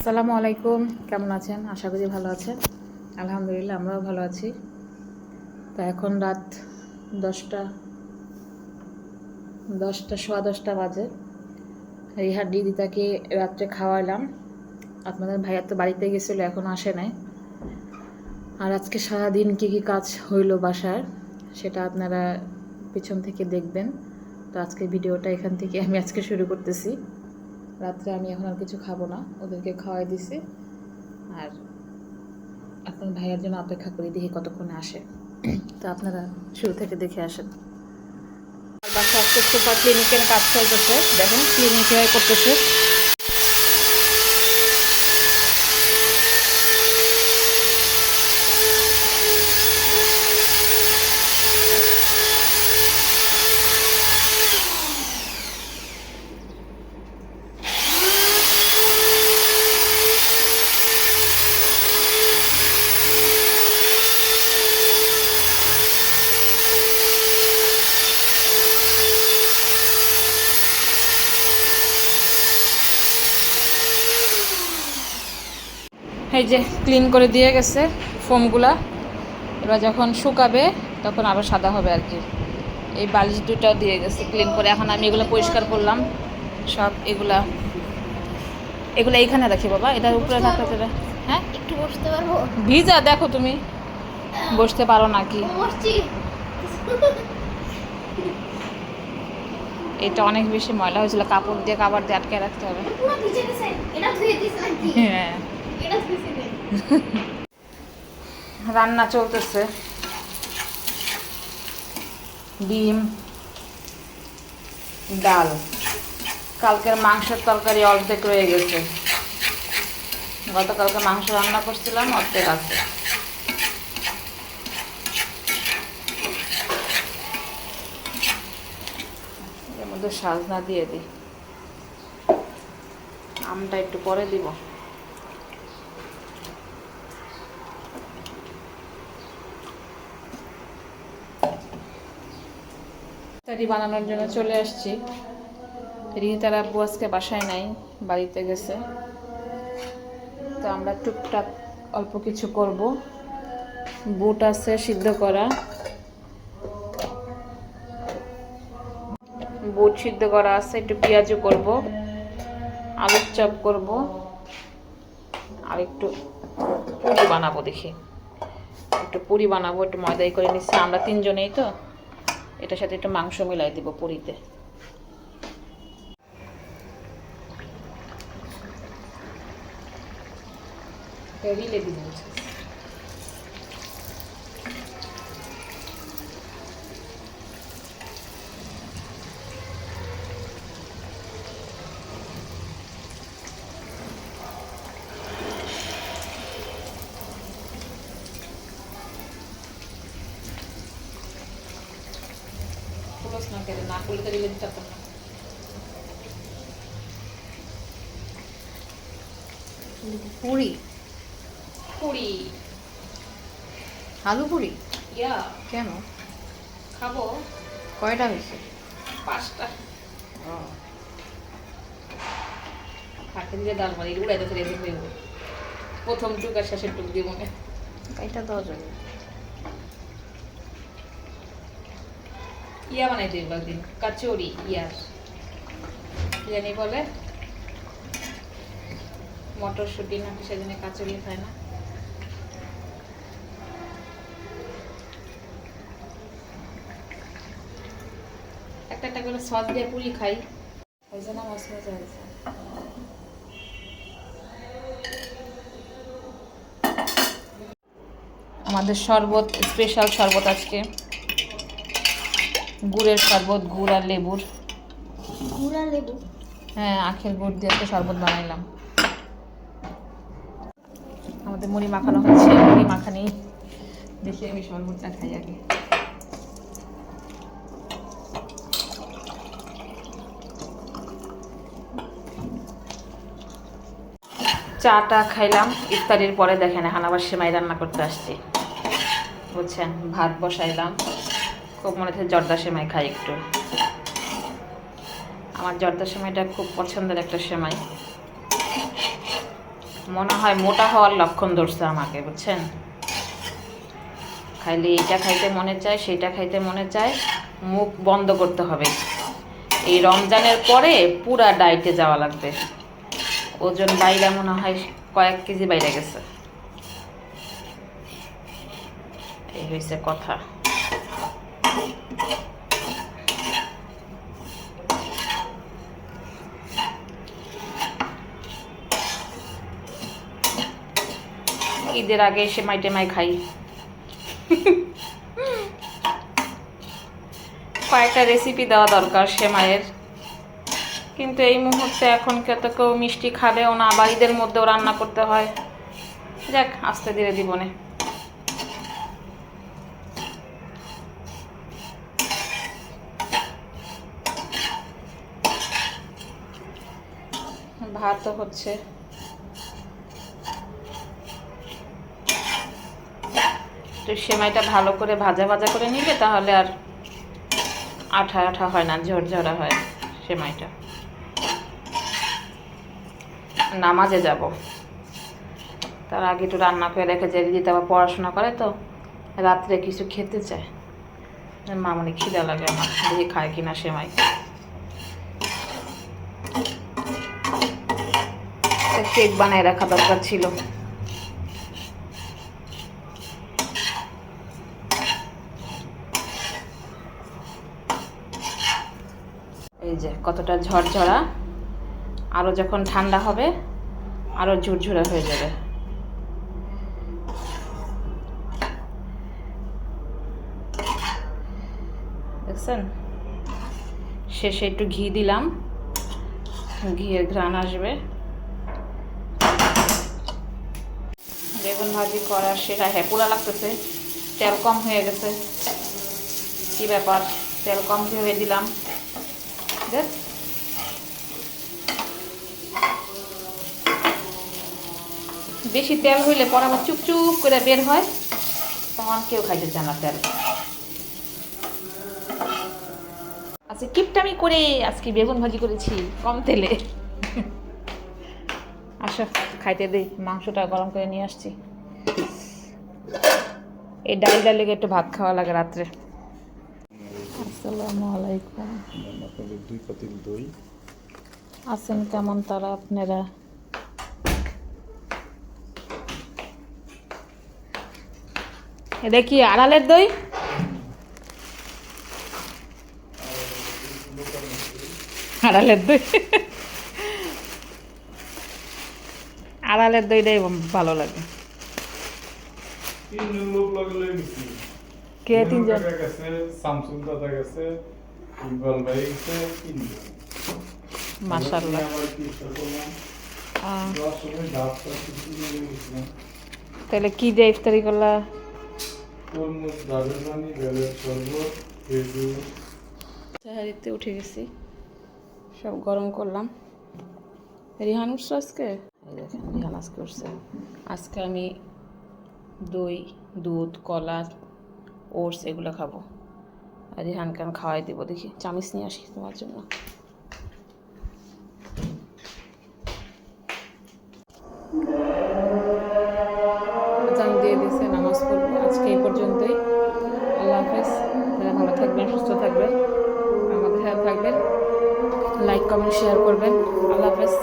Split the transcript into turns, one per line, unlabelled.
আসসালামু আলাইকুম। কেমন আছেন? আশা করি ভালো আছেন। আলহামদুলিল্লাহ, আমরাও ভালো আছি। তো এখন রাত দশটা দশটা, সোয়া দশটা বাজে। রিহার দিদিতাকে রাত্রে খাওয়াইলাম। আপনাদের ভাইয়া তো বাড়িতে গেছিল, এখন আসে নাই। আর আজকে সারাদিন কী কী কাজ হইল বাসার, সেটা আপনারা পিছন থেকে দেখবেন। তো আজকে ভিডিওটা এখান থেকে আমি আজকে শুরু করতেছি। রাত্রে আমি এখন আর কিছু খাব না। ওদেরকে খাওয়াই দিছি। আর এখন ভাইয়ের জন্য অপেক্ষা করি, দেখি কতক্ষণে আসে। তো আপনারা শুরু থেকে দেখে আসেন। আসতে সুপার ক্লিনিকের কাজ চলতেছে দেখেন, ক্লিনিকে করতেছে। এই যে ক্লিন করে দিয়ে গেছে ফোমগুলা এবার যখন শুকাবে তখন আবার সাদা হবে আর কি। এই বালিশ দুটাও দিয়ে গেছে ক্লিন করে। এখন আমি এগুলো পরিষ্কার করলাম। সব এগুলা। এগুলো এইখানে রাখি বাবা। এটার উপরে হবে হ্যাঁ?
একটু বসতে পারব?
ভিজা দেখো তুমি। বসতে পারো নাকি এটা অনেক বেশি ময়লা হয়েছিল। কাপড় দিয়ে কাপড় দিয়ে আটকে রাখতে হবে। হ্যাঁ। রান্না চলতেছে। ডিম, ডাল। কালকের মাংসের তরকারি অর্ধেক রয়ে গেছে। গতকালকে মাংস রান্না করছিলাম, অর্ধেক আছে। এর মধ্যে সাজনা দিয়ে দিই। আমটা একটু পরে দিব। ইফতারি বানানোর জন্য চলে আসছি। রিহিতার আব্বু আজকে বাসায় নাই, বাড়িতে গেছে। তো আমরা টুকটাক অল্প কিছু করব। বুট আছে সিদ্ধ করা। বুট সিদ্ধ করা আছে, একটু পেঁয়াজও করব। আলুর চপ করব। আর একটু পুরি বানাবো দেখি। একটু পুরি বানাবো, একটু ময়দাই করে নিচ্ছি। আমরা তিনজনেই তো। এটার সাথে একটু মাংস মিলাই দিব পুরিতে। রিলে দিব পুরোস না কেটে না করলে তো রিলে দিতে পারতাম না
পুরি
পুরি
আলু পুরি
ইয়া
কেন
খাব
কয়টা হয়েছে
পাঁচটা ফাঁকে দিয়ে ডাল মারি উড়াইতে ফেলে দেব প্রথম টুক আর শেষের টুক দিব না
এটা দেওয়া
ইয়া বানাই দিই একদিন, কাচুরি ইয়ার জানি বলে মটরশুটি না কি সেদিনে কাচুরি খায় না? একটা একটা করে সস দিয়ে পুরি খাই। ওই জন্য মজা হয়েছে। আমাদের শরবত স্পেশাল শরবত আজকে। গুড়ের শরবত গুড় আর লেবুর।
গুড়া লেবু?
হ্যাঁ আখের গুড় দিয়ে একটা শরবত বানাইলাম। আমাদের মুড়ি মাখানো হচ্ছে মুড়ি মাখানি। দেখি আমি শরবতটা খাই আগে। চাটা খাইলাম ইফতারির পরে দেখেন এখন আবার সেমাই রান্না করতে আসছি। বুঝছেন? ভাত বসাইলাম। খুব মনে হচ্ছে জর্দা সেমাই খাই একটু। আমার জর্দা সেমাইটা খুব পছন্দের একটা সেমাই। মনে হয় মোটা হওয়ার লক্ষণ ধরছে আমাকে, বুঝছেন? খাইলে এইটা খাইতে মনে চায়, সেইটা খাইতে মনে চায়, মুখ বন্ধ করতে হবে। এই রমজানের পরে পুরা ডায়েটে যাওয়া লাগবে। ওজন বাইরে মনে হয় কয়েক কেজি বাইরে গেছে। এই হয়েছে কথা। ঈদের আগে সেমাই টেমাই খাই। কয়েকটা রেসিপি দেওয়া দরকার সেমাইয়ের কিন্তু এই মুহূর্তে এখন কত কেউ মিষ্টি খাবেও না বা ঈদের মধ্যেও রান্না করতে হয়। যাক, আস্তে ধীরে দিবনে ভাত হচ্ছে। তো সেমাইটা ভালো করে ভাজা ভাজা করে নিলে তাহলে আর আঠা আঠা হয় না, ঝরঝরা হয় সেমাইটা। নামাজে যাব। তার আগে একটু রান্না করে রেখে যে দিদি আবার পড়াশোনা করে তো, রাত্রে কিছু খেতে চায়। মামনি খিদা লাগে আমার, দেখি খায় কিনা সেমাই। কেক বানায় রাখা দরকার ছিল। এই যে, কতটা ঝরঝরা আরও যখন ঠান্ডা হবে আরও ঝুরঝুরে হয়ে যাবে। দেখছেন? শেষে একটু ঘি দিলাম, ঘিয়ের ঘ্রাণ আসবে। বেগুন ভাজি করা সেটা হ্যাঁ পোড়া লাগতেছে। তেল কম হয়ে গেছে। কি ব্যাপার? তেল কম কীভাবে দিলাম? দেখ। বেশি তেল হইলে পরে আবার চুপচুপ করে বের হয়, তখন কেউ খাইতে চায় না তেল। আচ্ছা কিপটামি করে আজকে বেগুন ভাজি করেছি, কম তেলে। আসো, খাইতে দিই মাংসটা গরম করে নিয়ে আসছি। এই ডাল লেগে একটু ভাত খাওয়া লাগে রাত্রে। আসসালামু আলাইকুম। আছেন কেমন তারা আপনারা? এটা কি আড়ালের দই? আড়ালের দই। আড়ালের দইটাই ভালো লাগে। কে তিনজন?
দাদা গেছে ইকবাল ভাই গেছে তিনজন।
তাহলে কি দিয়ে ইফতারি করলা? সাহারিতে উঠে গেছি। সব গরম করলাম। রিহান উঠছে আজকে দেখেন রিহান আজকে উঠছে আজকে আমি দই, দুধ, কলা, ওটস এগুলো খাব। আর রিহানকে আমি খাওয়াই দিব দেখি। চামিচ নিয়ে আসি তোমার জন্য। দিয়ে দিয়েছে নামাজ পড়ব। আজকে এই পর্যন্তই। আল্লাহ হাফেজ। ভালো থাকবেন, সুস্থ থাকবেন। আমাদের খেয়াল থাকবেন। লাইক, কমেন্ট, শেয়ার করবেন। আল্লাহ হাফেজ।